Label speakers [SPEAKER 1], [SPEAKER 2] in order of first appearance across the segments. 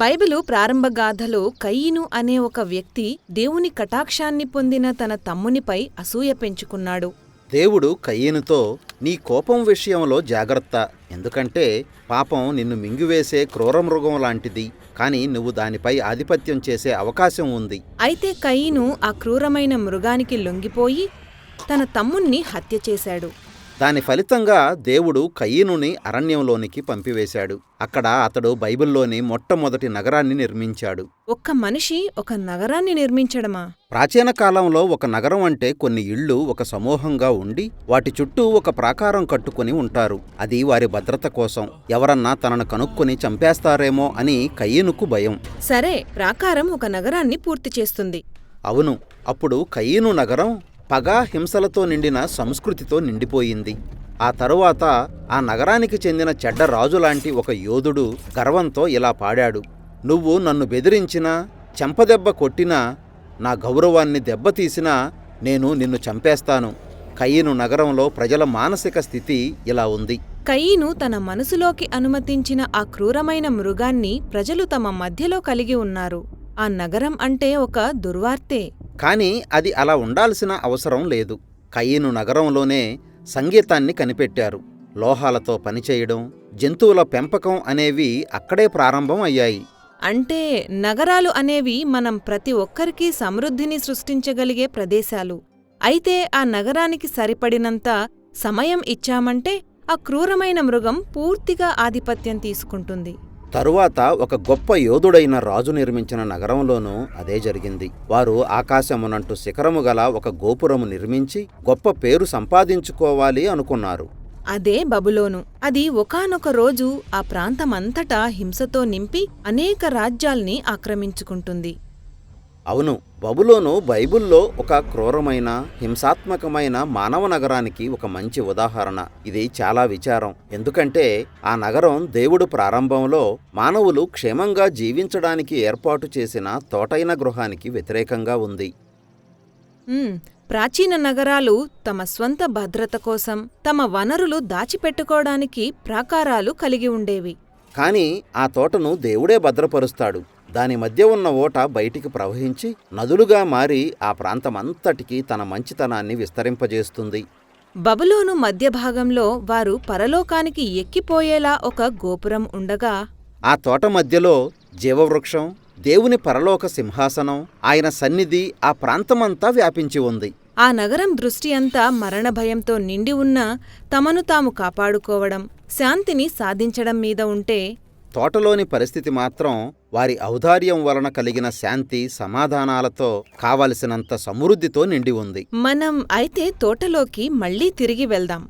[SPEAKER 1] Bible ప్రారంభ గాథలో కయీను అనే ఒక వ్యక్తి దేవుని కటాక్షాన్ని పొందిన తన తమ్మునిపై అసూయ పెంచుకున్నాడు.
[SPEAKER 2] దేవుడు కయ్యనుతో నీ కోపం విషయంలో జాగ్రత్త. ఎందుకంటే పాపం నిన్ను మింగివేసే క్రూరమృగం లాంటిది. కానీ నువ్వు దానిపై ఆధిపత్యం చేసే అవకాశం ఉంది.
[SPEAKER 1] అయితే కయీను ఆ క్రూరమైన మృగానికి లొంగిపోయి తన తమ్ముణ్ణి హత్య చేశాడు.
[SPEAKER 2] దాని ఫలితంగా దేవుడు కయ్యనుని అరణ్యంలోనికి పంపివేశాడు. అక్కడ అతడు బైబిల్లోని మొట్టమొదటి నగరాన్ని నిర్మించాడు.
[SPEAKER 1] ఒక్క మనిషి ఒక నగరాన్ని నిర్మించడమా?
[SPEAKER 2] ప్రాచీన కాలంలో ఒక నగరం అంటే కొన్ని ఇళ్ళు ఒక సమూహంగా ఉండి వాటి చుట్టూ ఒక ప్రాకారం కట్టుకుని ఉంటారు. అది వారి భద్రత కోసం. ఎవరన్నా తనను కనుక్కొని చంపేస్తారేమో అని కయ్యనుకు భయం.
[SPEAKER 1] సరే ప్రాకారం ఒక నగరాన్ని పూర్తి చేస్తుంది.
[SPEAKER 2] అవును అప్పుడు కయ్యను నగరం పగా హింసలతో నిండిన సంస్కృతితో నిండిపోయింది. ఆ తరువాత ఆ నగరానికి చెందిన చెడ్డ రాజు లాంటి ఒక యోధుడు గర్వంతో ఇలా పాడాడు. నువ్వు నన్ను బెదిరించినా చెంపదెబ్బ కొట్టినా నా గౌరవాన్ని దెబ్బతీసినా నేను నిన్ను చంపేస్తాను. కయ్యను నగరంలో ప్రజల మానసిక స్థితి ఇలా ఉంది.
[SPEAKER 1] కయ్యను తన మనసులోకి అనుమతించిన ఆ క్రూరమైన మృగాన్ని ప్రజలు తమ మధ్యలో కలిగి ఉన్నారు. ఆ నగరం అంటే ఒక దుర్వార్తే.
[SPEAKER 2] కానీ అది అలా ఉండాల్సిన అవసరం లేదు. కయ్యను నగరంలోనే సంగీతాన్ని కనిపెట్టారు. లోహాలతో పనిచేయడం జంతువుల పెంపకం అనేవి అక్కడే ప్రారంభం అయ్యాయి.
[SPEAKER 1] అంటే నగరాలు అనేవి మనం ప్రతి ఒక్కరికీ సమృద్ధిని సృష్టించగలిగే ప్రదేశాలు. అయితే ఆ నగరానికి సరిపడినంత సమయం ఇచ్చామంటే ఆ క్రూరమైన మృగం పూర్తిగా ఆధిపత్యం తీసుకుంటుంది.
[SPEAKER 2] తరువాత ఒక గొప్ప యోధుడైన రాజు నిర్మించిన నగరంలోనూ అదే జరిగింది. వారు ఆకాశమునంటూ శిఖరము గల ఒక గోపురము నిర్మించి గొప్ప పేరు సంపాదించుకోవాలి అనుకున్నారు.
[SPEAKER 1] అదే బబులోను. అది ఒకానొక రోజు ఆ ప్రాంతమంతటా హింసతో నింపి అనేక రాజ్యాల్ని ఆక్రమించుకుంటుంది.
[SPEAKER 2] అవును బబులోను బైబిల్లో ఒక క్రూరమైన హింసాత్మకమైన మానవ నగరానికి ఒక మంచి ఉదాహరణ. ఇది చాలా విచారం. ఎందుకంటే ఆ నగరం దేవుడు ప్రారంభంలో మానవులు క్షేమంగా జీవించడానికి ఏర్పాటు చేసిన తోటైన గృహానికి వ్యతిరేకంగా ఉంది.
[SPEAKER 1] ప్రాచీన నగరాలు తమ స్వంత భద్రత కోసం తమ వనరులు దాచిపెట్టుకోవడానికి ప్రాకారాలు కలిగి ఉండేవి.
[SPEAKER 2] కానీ ఆ తోటను దేవుడే భద్రపరుస్తాడు. దాని మధ్య ఉన్న ఓట బయటికి ప్రవహించి నదులుగా మారి ఆ ప్రాంతమంతటికి తన మంచితనాన్ని విస్తరింపజేస్తుంది.
[SPEAKER 1] బబులోను మధ్య భాగంలో వారు పరలోకానికి ఎక్కిపోయేలా ఒక గోపురం ఉండగా
[SPEAKER 2] ఆ తోట మధ్యలో జీవవృక్షం దేవుని పరలోక సింహాసనం ఆయన సన్నిధి ఆ ప్రాంతమంతా వ్యాపించి ఉంది.
[SPEAKER 1] ఆ నగరం దృష్టి అంతా మరణభయంతో నిండి ఉన్నా తమను తాము కాపాడుకోవడం శాంతిని సాధించడం మీద ఉంటే
[SPEAKER 2] తోటలోని పరిస్థితి మాత్రం వారి ఔదార్యం వలన కలిగిన శాంతి సమాధానాలతో కావలసినంత సమృద్ధితో నిండి ఉంది.
[SPEAKER 1] మనం అయితే తోటలోకి మళ్ళీ తిరిగి వెళ్దాం.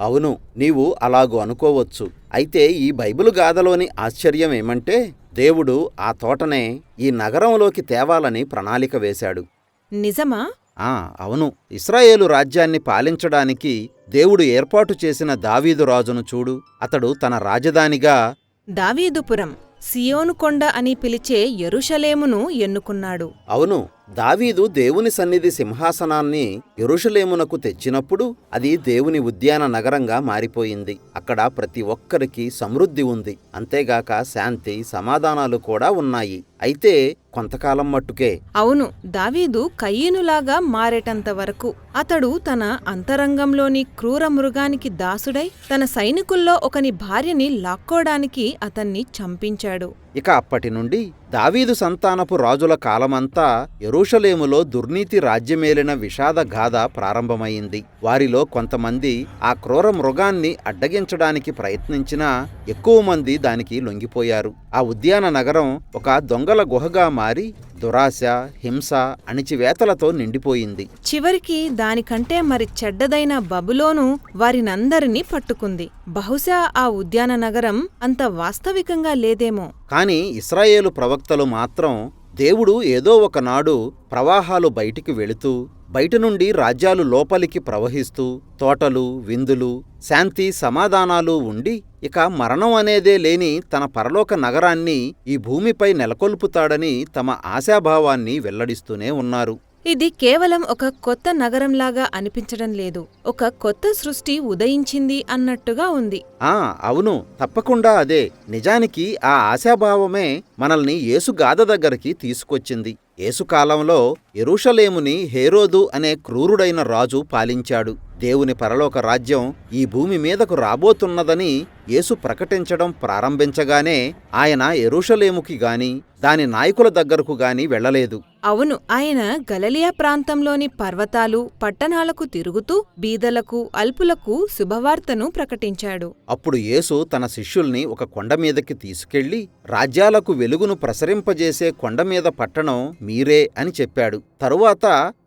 [SPEAKER 2] అవును నీవు అలాగు అనుకోవచ్చు. అయితే ఈ బైబిలు గాథలోని ఆశ్చర్యం ఏమంటే దేవుడు ఆ తోటనే ఈ నగరంలోకి తేవాలని ప్రణాళిక వేశాడు.
[SPEAKER 1] నిజమా?
[SPEAKER 2] ఆ అవును. ఇస్రాయేలు రాజ్యాన్ని పాలించడానికి దేవుడు ఏర్పాటు చేసిన దావీదు రాజును చూడు. అతడు తన రాజధానిగా
[SPEAKER 1] దావీదుపురం సియోను కొండ అని పిలిచే ఎరుషలేమును ఎన్నుకున్నాడు.
[SPEAKER 2] అవును దావీదు దేవుని సన్నిధి సింహాసనాన్ని ఎరుషలేమునకు తెచ్చినప్పుడు అది దేవుని ఉద్యాన నగరంగా మారిపోయింది. అక్కడ ప్రతి ఒక్కరికి సమృద్ధి ఉంది. అంతేగాక శాంతి సమాధానాలు కూడా ఉన్నాయి. అయితే కొంతకాలం మట్టుకే
[SPEAKER 1] అవును దావీదు కయ్యేనులాగా మారేటంత వరకు అతడు తన అంతరంగంలోని క్రూర మృగానికి దాసుడై తన సైనికుల్లో ఒకని భార్యని లాక్కోడానికి అతన్ని చంపించాడు.
[SPEAKER 2] ఇక అప్పటి నుండి దావీదు సంతానపు రాజుల కాలమంతా యెరూషలేములో దుర్నీతి రాజ్యమేలిన విషాద గాథ ప్రారంభమైంది. వారిలో కొంతమంది ఆ క్రూర మృగాన్ని అడ్డగించడానికి ప్రయత్నించినా ఎక్కువ మంది దానికి లొంగిపోయారు. ఆ ఉద్యాన నగరం ఒక దొంగల గుహగా మారి దురాశ హింస అణిచివేతలతో నిండిపోయింది.
[SPEAKER 1] చివరికి దానికంటే మరి చెడ్డదైన బబులోను వారినందరినీ పట్టుకుంది. బహుశా ఆ ఉద్యాన నగరం అంత వాస్తవికంగా లేదేమో.
[SPEAKER 2] కాని ఇస్రాయేలు ప్రవక్తలు మాత్రం దేవుడు ఏదో ఒకనాడు ప్రవాహాలు బయటికి వెళుతూ బయట నుండి రాజ్యాలు లోపలికి ప్రవహిస్తూ తోటలు విందులు శాంతి సమాధానాలు ఉండి ఇక మరణం అనేదే లేని తన పరలోక నగరాన్ని ఈ భూమిపై నెలకొల్పుతాడని తమ ఆశాభావాన్ని వెల్లడిస్తూనే ఉన్నారు.
[SPEAKER 1] ఇది కేవలం ఒక కొత్త నగరంలాగా అనిపించడం లేదు. ఒక కొత్త సృష్టి ఉదయించింది అన్నట్టుగా ఉంది.
[SPEAKER 2] ఆ అవును. తప్పకుండా అదే. నిజానికి ఆ ఆశాభావమే మనల్ని యేసుగాథ దగ్గరికి తీసుకొచ్చింది. యేసుకాలంలో ఎరుషలేముని హేరోదు అనే క్రూరుడైన రాజు పాలించాడు. దేవుని పరలోక రాజ్యం ఈ భూమి మీదకు రాబోతున్నదని యేసు ప్రకటించడం ప్రారంభించగానే ఆయన ఎరుషలేముకి గాని దాని నాయకుల దగ్గరకు గాని వెళ్ళలేదు.
[SPEAKER 1] అవును ఆయన గలలియా ప్రాంతంలోని పర్వతాలు పట్టణాలకు తిరుగుతూ బీదలకు అల్పులకు శుభవార్తను ప్రకటించాడు.
[SPEAKER 2] అప్పుడు యేసు తన శిష్యుల్ని ఒక కొండ మీదకి తీసుకెళ్ళి రాజ్యాలకు వెలుగును ప్రసరింపజేసే కొండ మీద పట్టణం మీరే అని చెప్పాడు. తరువాత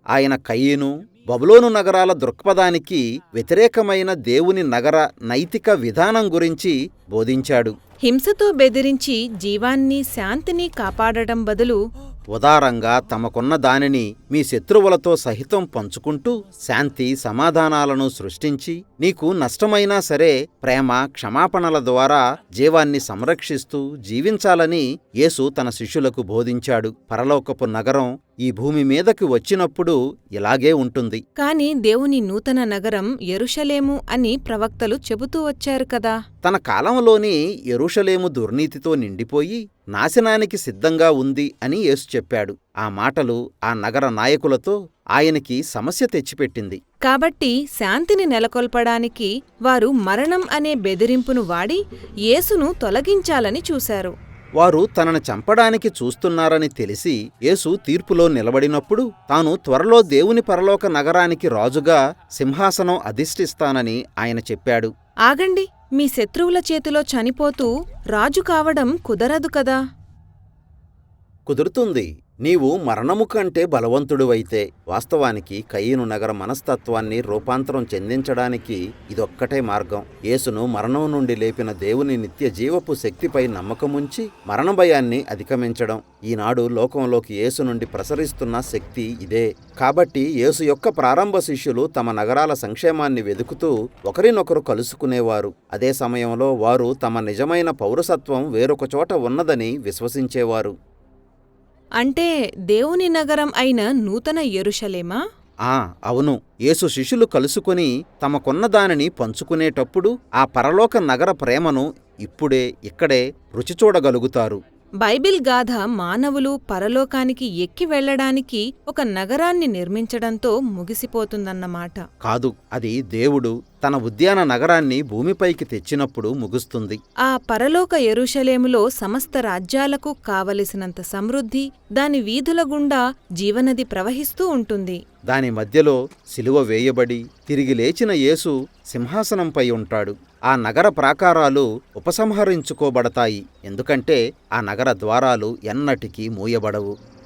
[SPEAKER 2] ఆయన కయ్యను బబులోను నగరాల దృక్పథానికి వ్యతిరేకమైన దేవుని నగర నైతిక విధానం గురించి బోధించాడు.
[SPEAKER 1] హింసతో బెదిరించి జీవాన్ని శాంతిని కాపాడటం బదులు
[SPEAKER 2] ఉదారంగా తమకున్న దానిని మీ శత్రువులతో సహితం పంచుకుంటూ శాంతి సమాధానాలను సృష్టించి నీకు నష్టమైనా సరే ప్రేమ క్షమాపణల ద్వారా జీవాన్ని సంరక్షిస్తూ జీవించాలని యేసు తన శిష్యులకు బోధించాడు. పరలోకపు నగరం ఈ భూమి మీదకి వచ్చినప్పుడు ఇలాగే ఉంటుంది.
[SPEAKER 1] కాని దేవుని నూతన నగరం ఎరుషలేము అని ప్రవక్తలు చెబుతూ వచ్చారు కదా.
[SPEAKER 2] తన కాలంలోని ఎరుషలేము దుర్నీతితో నిండిపోయి నాశనానికి సిద్ధంగా ఉంది అని యేసు చెప్పాడు. ఆ మాటలు ఆ నగర నాయకులతో ఆయనకి సమస్య తెచ్చిపెట్టింది.
[SPEAKER 1] కాబట్టి శాంతిని నెలకొల్పడానికి వారు మరణం అనే బెదిరింపును వాడి యేసును తొలగించాలని చూశారు.
[SPEAKER 2] వారు తనను చంపడానికి చూస్తున్నారని తెలిసి యేసు తీర్పులో నిలబడినప్పుడు తాను త్వరలో దేవుని పరలోక నగరానికి రాజుగా సింహాసనం అధిష్ఠిస్తానని ఆయన చెప్పాడు.
[SPEAKER 1] ఆగండి మీ శత్రువుల చేతిలో చనిపోతూ రాజు కావడం కుదరదు కదా?
[SPEAKER 2] కుదురుతుంది. నీవు మరణము కంటే బలవంతుడివైతే వాస్తవానికి కయ్యను నగర మనస్తత్వాన్ని రూపాంతరం చెందించడానికి ఇదొక్కటే మార్గం. యేసును మరణం నుండి లేపిన దేవుని నిత్య జీవపు శక్తిపై నమ్మకముంచి మరణ భయాన్ని అధిగమించడం. ఈనాడు లోకంలోకి యేసు నుండి ప్రసరిస్తున్న శక్తి ఇదే. కాబట్టి యేసు యొక్క ప్రారంభ శిష్యులు తమ నగరాల సంక్షేమాన్ని వెదుకుతూ ఒకరినొకరు కలుసుకునేవారు. అదే సమయంలో వారు తమ నిజమైన పౌరసత్వం వేరొక చోట ఉన్నదని విశ్వసించేవారు.
[SPEAKER 1] అంటే దేవుని నగరం అయిన నూతన ఎరుషలేమా
[SPEAKER 2] ఆ అవును. యేసు శిష్యులు కలుసుకొని తమకున్న దానిని పంచుకునేటప్పుడు ఆ పరలోక నగర ప్రేమను ఇప్పుడే ఇక్కడే రుచి చూడగలుగుతారు.
[SPEAKER 1] బైబిల్ గాథ మానవులు పరలోకానికి ఎక్కి వెళ్ళడానికి ఒక నగరాన్ని నిర్మించడంతో ముగిసిపోతుందన్నమాట.
[SPEAKER 2] కాదు అది దేవుడు తన ఉద్యాన నగరాన్ని భూమిపైకి తెచ్చినప్పుడు ముగుస్తుంది.
[SPEAKER 1] ఆ పరలోక ఎరుషలేములో సమస్త రాజ్యాలకు కావలసినంత సమృద్ధి దాని వీధుల గుండా జీవనది ప్రవహిస్తూ ఉంటుంది.
[SPEAKER 2] దాని మధ్యలో సిలువ వేయబడి తిరిగి లేచిన యేసు సింహాసనంపై ఉంటాడు. ఆ నగర ప్రాకారాలు ఉపసంహరించుకోబడతాయి. ఎందుకంటే ఆ నగర ద్వారాలు ఎన్నటికీ మూయబడవు.